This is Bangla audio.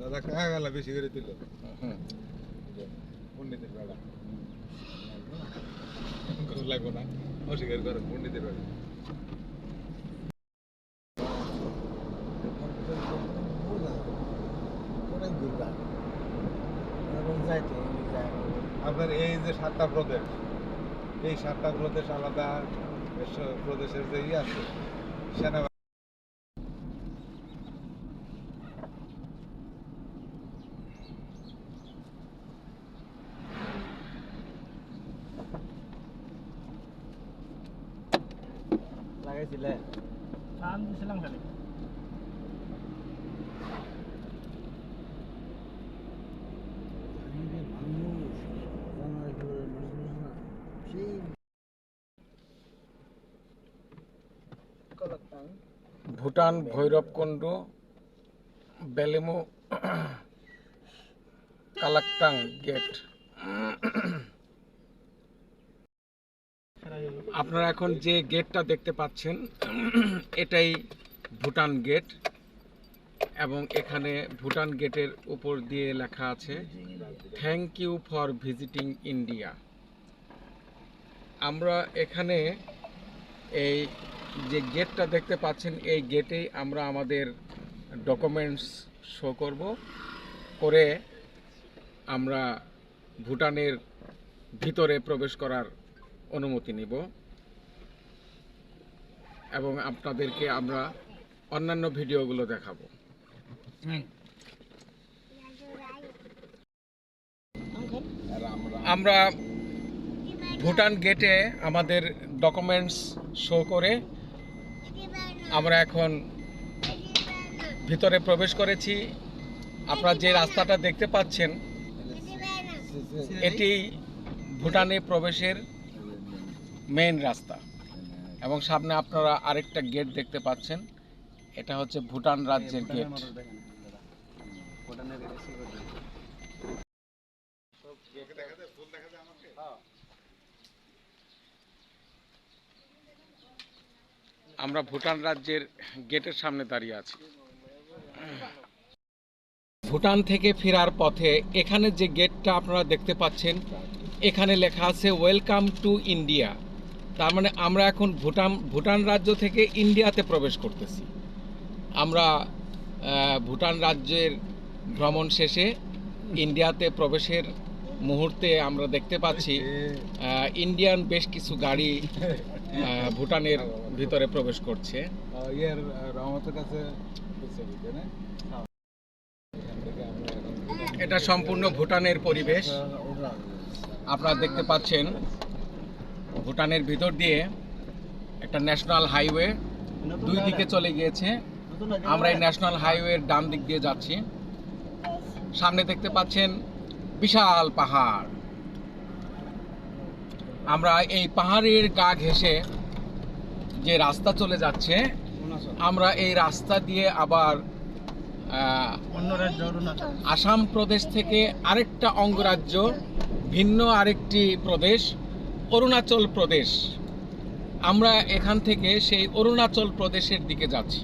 দাদা কাহা গেল বেশি করে দিল পণ্ডিতের বেড়া। লাগবো না অস্বীকার করে পণ্ডিতের বেড়া। আপনার এই যে সাতটা প্রদেশ এই সাতটা প্রদেশ আলাদা প্রদেশের যে ইয়ে আছে সেনাবাহিনী। লাগাইছিলে? টান দিছিলাম খালি। ভুটান ভৈরবকুণ্ড বেলেমু, কালাকটাং গেট। আপনারা এখন যে গেটটা দেখতে পাচ্ছেন, এটাই ভুটান গেট এবং এখানে ভুটান গেটের উপর দিয়ে লেখা আছে thank you for visiting India আমরা এখানে এই যে গেটটা দেখতে পাচ্ছেন, এই গেটেই আমরা আমাদের ডকুমেন্টস শো করব। করে আমরা ভুটানের ভিতরে প্রবেশ করার অনুমতি নিব। এবং আপনাদেরকে আমরা অন্যান্য ভিডিওগুলো দেখাবো। আমরা ভুটান গেটে আমাদের ডকুমেন্টস শো করে আমরা এখন ভিতরে প্রবেশ করেছি। আপনারা যে রাস্তাটা দেখতে পাচ্ছেন, এটি ভুটানে প্রবেশের মেইন রাস্তা। এবং সামনে আপনারা আরেকটা গেট দেখতে পাচ্ছেন। এটা হচ্ছে ভুটান রাজ্যের গেট। আমরা ভুটান রাজ্যের গেটের সামনে দাঁড়িয়ে আছি। ভুটান থেকে ফেরার পথে এখানে যে গেটটা আপনারা দেখতে পাচ্ছেন, এখানে লেখা আছে ওয়েলকাম টু ইন্ডিয়া তার মানে আমরা এখন ভুটান ভুটান রাজ্য থেকে ইন্ডিয়াতে প্রবেশ করতেছি। আমরা ভুটান রাজ্যের ভ্রমণ শেষে ইন্ডিয়াতে প্রবেশের মুহূর্তে আমরা দেখতে পাচ্ছি ইন্ডিয়ান বেশ কিছু গাড়ি ভুটানের ভিতরে প্রবেশ করছে। ইয়ের রহমতের কাছে এটা সম্পূর্ণ ভুটানের পরিবেশ। আপনারা দেখতে পাচ্ছেন ভুটানের ভিতর দিয়ে একটা ন্যাশনাল হাইওয়ে দুই দিকে চলে গিয়েছে। আমরা এই ন্যাশনাল হাইওয়ের ডান দিক দিয়ে যাচ্ছি। সামনে দেখতে পাচ্ছেন বিশাল পাহাড়। আমরা এই পাহাড়ের গা ঘেঁষে যে রাস্তা চলে যাচ্ছে আমরা এই রাস্তা দিয়ে আবার অন্য রাজ্য আসাম প্রদেশ থেকে আরেকটা অঙ্গরাজ্য ভিন্ন আরেকটি প্রদেশ অরুণাচল প্রদেশ আমরা এখান থেকে সেই অরুণাচল প্রদেশের দিকে যাচ্ছি!